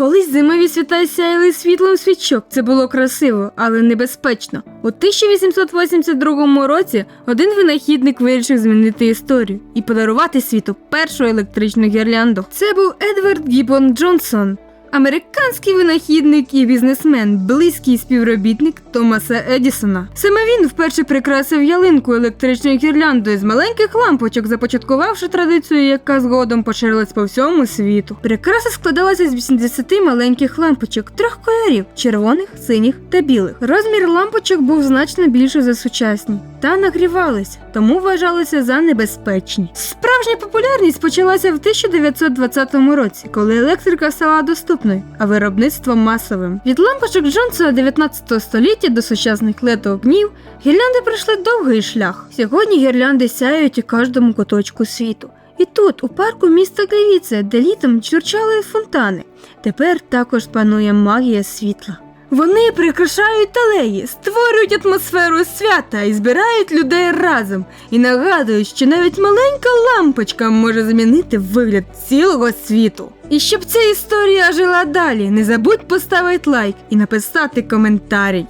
Колись зимові свята сяяли світлом свічок. Це було красиво, але небезпечно. У 1882 році один винахідник вирішив змінити історію і подарувати світу першу електричну гірлянду. Це був Едвард Гіббон Джонсон. Американський винахідник і бізнесмен, близький співробітник Томаса Едісона. Саме він вперше прикрасив ялинку електричною гірляндою з маленьких лампочок, започаткувавши традицію, яка згодом поширилась по всьому світу. Прикраса складалася з 80 маленьких лампочок трьох кольорів червоних, синіх та білих. Розмір лампочок був значно більший за сучасні та нагрівались, тому вважалися за небезпечні. Справжня популярність почалася в 1920 році, коли електрика стала доступною, а виробництво масовим. Від лампочок Джонса 19 століття до сучасних летоогнів гірлянди пройшли довгий шлях. Сьогодні гірлянди сяють у кожному куточку світу. І тут, у парку міста Галіце, де літом чурчали фонтани, тепер також панує магія світла. Вони прикрашають алеї, створюють атмосферу свята і збирають людей разом. І нагадують, що навіть маленька лампочка може змінити вигляд цілого світу. І щоб ця історія жила далі, не забудь поставити лайк і написати коментарій.